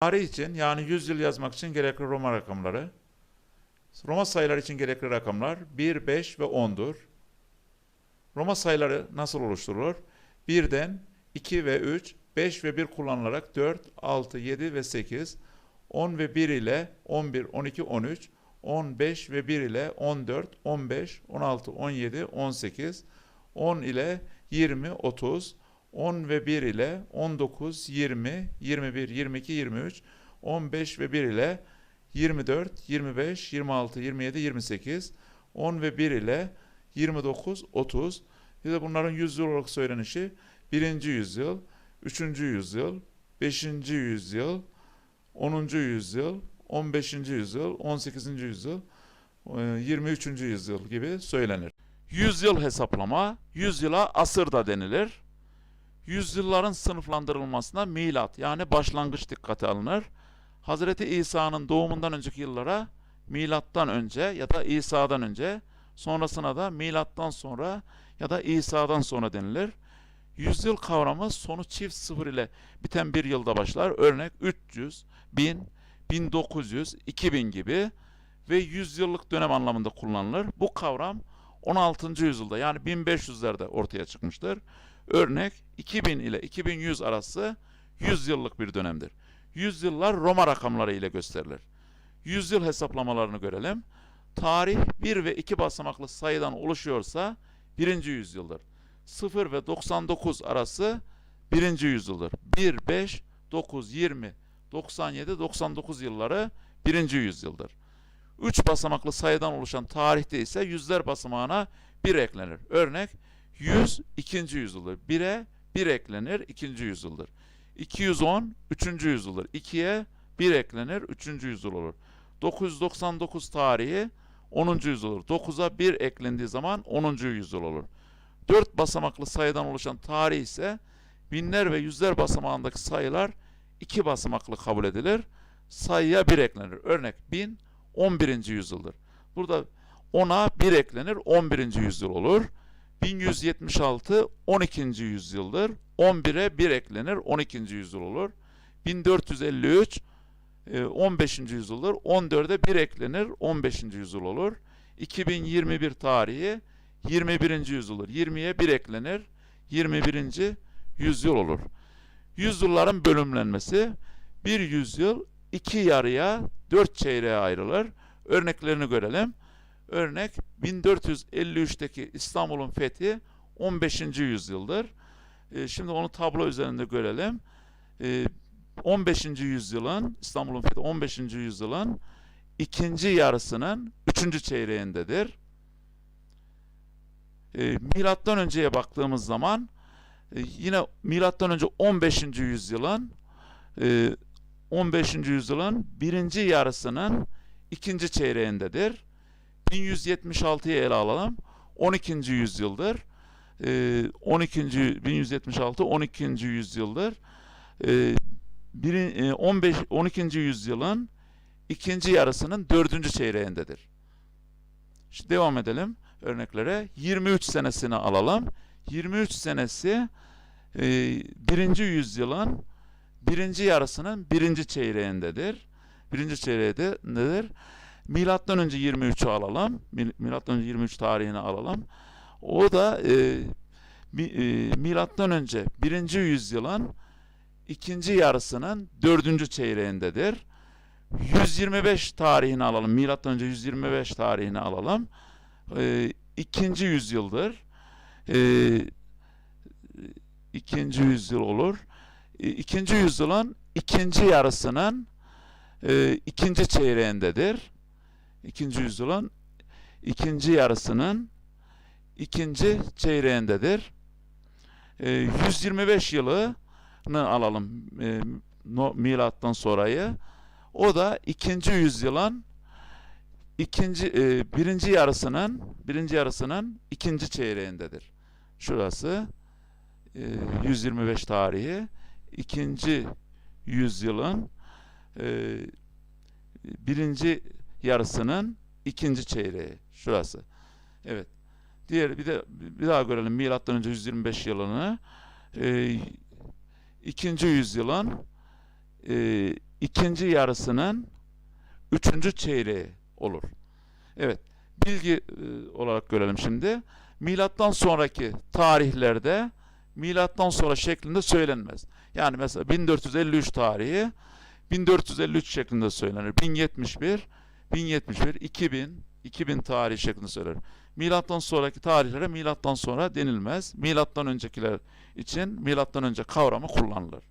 Tarih için yani 100 yıl yazmak için gerekli Roma rakamları. Roma sayıları için gerekli rakamlar 1, 5 ve 10'dur. Roma sayıları nasıl oluşturulur? 1'den 2 ve 3, 5 ve 1 kullanılarak 4, 6, 7 ve 8, 10 ve 1 ile 11, 12, 13, 15 ve 1 ile 14, 15, 16, 17, 18, 10 ile 20, 30, 10 ve 1 ile 19, 20, 21, 22, 23, 15 ve 1 ile 24, 25, 26, 27, 28, 10 ve 1 ile 29, 30. Bir de bunların yüzyıl olarak söylenişi 1. yüzyıl, 3. yüzyıl, 5. yüzyıl, 10. yüzyıl, 15. yüzyıl, 18. yüzyıl, e, 23. yüzyıl gibi söylenir. Yüzyıl hesaplama, yüzyıla asır da denilir. Yüzyılların sınıflandırılmasına milat yani başlangıç dikkate alınır. Hazreti İsa'nın doğumundan önceki yıllara milattan önce ya da İsa'dan önce, sonrasına da milattan sonra ya da İsa'dan sonra denilir. Yüzyıl kavramı sonu çift sıfır ile biten bir yılda başlar. Örnek 300, 1000, 1900, 2000 gibi ve yüzyıllık dönem anlamında kullanılır. Bu kavram 16. yüzyılda yani 1500'lerde ortaya çıkmıştır. Örnek 2000 ile 2100 arası 100 yıllık bir dönemdir. Yüzyıllar Roma rakamları ile gösterilir. Yüzyıl hesaplamalarını görelim. Tarih 1 ve 2 basamaklı sayıdan oluşuyorsa 1. yüzyıldır. 0 ve 99 arası 1. yüzyıldır. 1, 5, 9, 20, 97, 99 yılları 1. yüzyıldır. 3 basamaklı sayıdan oluşan tarihte ise yüzler basamağına 1 eklenir. Örnek 100 2. yüzyıldır. 1'e 1 eklenir 2. yüzyıldır. 210 3. yüzyıldır. 2'ye 1 eklenir 3. yüzyıl olur. 999 tarihi 10. yüzyıl olur. 9'a 1 eklendiği zaman 10. yüzyıl olur. 4 basamaklı sayıdan oluşan tarih ise binler ve yüzler basamağındaki sayılar 2 basamaklı kabul edilir. Sayıya 1 eklenir. Örnek 1000 11. yüzyıldır. Burada 10'a 1 eklenir 11. yüzyıl olur. 1176 12. yüzyıldır. 11'e 1 eklenir 12. yüzyıl olur. 1453 e, 15. yüzyıldır. 14'e 1 eklenir 15. yüzyıl olur. 2021 tarihi 21. yüzyıldır. 20'ye 1 eklenir 21. yüzyıl olur. Yüzyılların bölümlenmesi bir yüzyıl iki yarıya dört çeyreğe ayrılır. Örneklerini görelim. Örnek 1453'teki İstanbul'un fethi 15. yüzyıldır. E, şimdi onu tablo üzerinde görelim. E, 15. yüzyılın İstanbul'un fethi 15. yüzyılın ikinci yarısının üçüncü çeyreğindedir. E, milattan önceye baktığımız zaman e, yine milattan önce 15. yüzyılın e, 15. yüzyılın birinci yarısının ikinci çeyreğindedir. 1176'yı ele alalım. 12. yüzyıldır. Ee, 12. 1176 12. yüzyıldır. Ee, birin, e, 15 12. yüzyılın ikinci yarısının dördüncü çeyreğindedir. Şimdi devam edelim örneklere. 23 senesini alalım. 23 senesi e, birinci yüzyılın birinci yarısının birinci çeyreğindedir. Birinci çeyreğindedir. Milattan önce 23'ü alalım. Mil- Milattan önce 23 tarihini alalım. O da e, mi- e, milattan önce birinci yüzyılın ikinci yarısının dördüncü çeyreğindedir. 125 tarihini alalım. Milattan önce 125 tarihini alalım. E, ikinci yüzyıldır. E, ikinci yüzyıl olur. E, ikinci yüzyılın ikinci yarısının e, ikinci çeyreğindedir. İkinci yüzyılın ikinci yarısının ikinci çeyreğindedir. E, 125 yılını alalım e, no, milattan sonrayı. O da ikinci yüzyılın ikinci e, birinci yarısının birinci yarısının ikinci çeyreğindedir. Şurası e, 125 tarihi ikinci yüzyılın e, birinci yarısının ikinci çeyreği şurası. Evet. Diğer bir de bir daha görelim milattan önce 125 yılını e, ikinci yüzyılın e, ikinci yarısının üçüncü çeyreği olur. Evet, bilgi e, olarak görelim şimdi. Milattan sonraki tarihlerde milattan sonra şeklinde söylenmez. Yani mesela 1453 tarihi 1453 şeklinde söylenir. 1071, 1071, 2000, 2000 tarihi şeklinde söylenir. Milattan sonraki tarihlere milattan sonra denilmez. Milattan öncekiler için milattan önce kavramı kullanılır.